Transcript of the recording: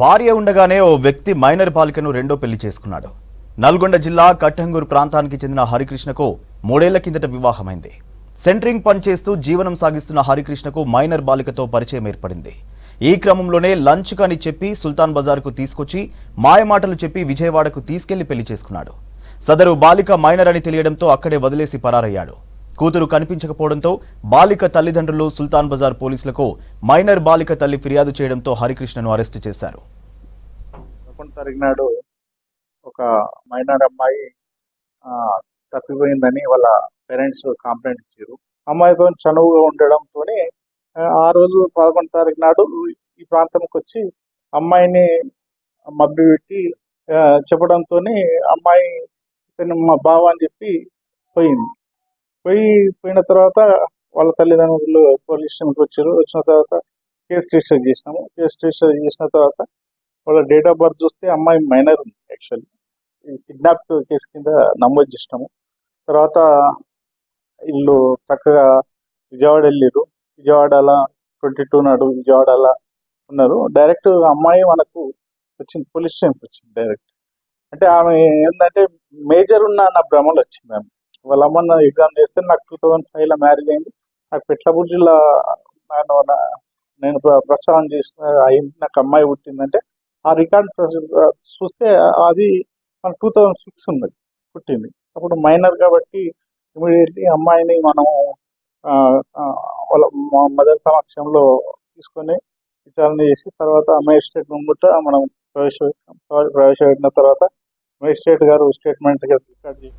భార్య ఉండగానే ఓ వ్యక్తి మైనర్ బాలికను రెండో పెళ్ళి చేసుకున్నాడు. నల్గొండ జిల్లా కట్టంగూరు ప్రాంతానికి చెందిన హరికృష్ణకు మూడేళ్ళ కిందట వివాహమైంది. సెంట్రింగ్ పనిచేస్తూ జీవనం సాగిస్తున్న హరికృష్ణకు మైనర్ బాలికతో పరిచయం ఏర్పడింది. ఈ క్రమంలోనే లంచ్ కని చెప్పి సుల్తాన్ బజార్కు తీసుకొచ్చి మాయమాటలు చెప్పి విజయవాడకు తీసుకెళ్ళి పెళ్ళి చేసుకున్నాడు. సదరు బాలిక మైనర్ అని తెలియడంతో అక్కడే వదిలేసి పరారయ్యాడు. కూతురు కనిపించకపోవడంతో బాలిక తల్లిదండ్రులు సుల్తాన్ బజార్ పోలీసులకు మైనర్ బాలిక తల్లి ఫిర్యాదు చేయడంతో హరికృష్ణను అరెస్టు చేశారు. పదకొండు ఒక మైనర్ అమ్మాయి తప్పిపోయిందని వాళ్ళ పేరెంట్స్ కంప్లైంట్ ఇచ్చారు. అమ్మాయితో చనువుగా ఉండడంతో ఆ రోజు పదకొండు తారీఖు నాడు ఈ ప్రాంతంకి వచ్చి అమ్మాయిని మబ్బి పెట్టి చెప్పడంతో అమ్మాయి మా బావ అని చెప్పి పోయింది. పోయి పోయిన తర్వాత వాళ్ళ తల్లిదండ్రులు పోలీస్ స్టేషన్కి వచ్చారు. వచ్చిన తర్వాత కేసు రిజిస్టర్ చేసినాము. కేసు రిజిస్టర్ చేసిన తర్వాత వాళ్ళ డేట్ ఆఫ్ బర్త్ చూస్తే అమ్మాయి మైనర్ ఉంది యాక్చువల్లీ. కిడ్నాప్ కేసు కింద నమోదు చేసినాము. తర్వాత వీళ్ళు చక్కగా విజయవాడ వెళ్ళారు విజయవాడల ట్వంటీ టూ నాడు విజయవాడల ఉన్నారు. డైరెక్ట్ అమ్మాయి మనకు వచ్చింది పోలీస్ స్టేషన్కి వచ్చింది డైరెక్ట్. అంటే ఆమె ఏంటంటే మేజర్ ఉన్న నా భ్రమలు వచ్చింది ఆమె. వాళ్ళ అమ్మ నా ఎగ్జామ్ చేస్తే నాకు టూ థౌజండ్ ఫైవ్లో మ్యారేజ్ అయింది. నాకు పెట్లబుర్జిలో నేను నేను ప్ర- ప్రసవం చేసిన అయింది. నాకు అమ్మాయి పుట్టిందంటే ఆ రికార్డ్ చూస్తే అది మన టూ థౌజండ్ సిక్స్ ఉన్నది పుట్టింది. అప్పుడు మైనర్ కాబట్టి ఇమీడియట్లీ అమ్మాయిని మనం వాళ్ళ మదర్ సమక్షంలో తీసుకొని విచారణ చేసి తర్వాత మేజిస్ట్రేట్ ముంగుట మనం ప్రవేశ ప్రవేశపెట్టిన తర్వాత మేజిస్ట్రేట్ గారు స్టేట్మెంట్ రికార్డ్ చేసి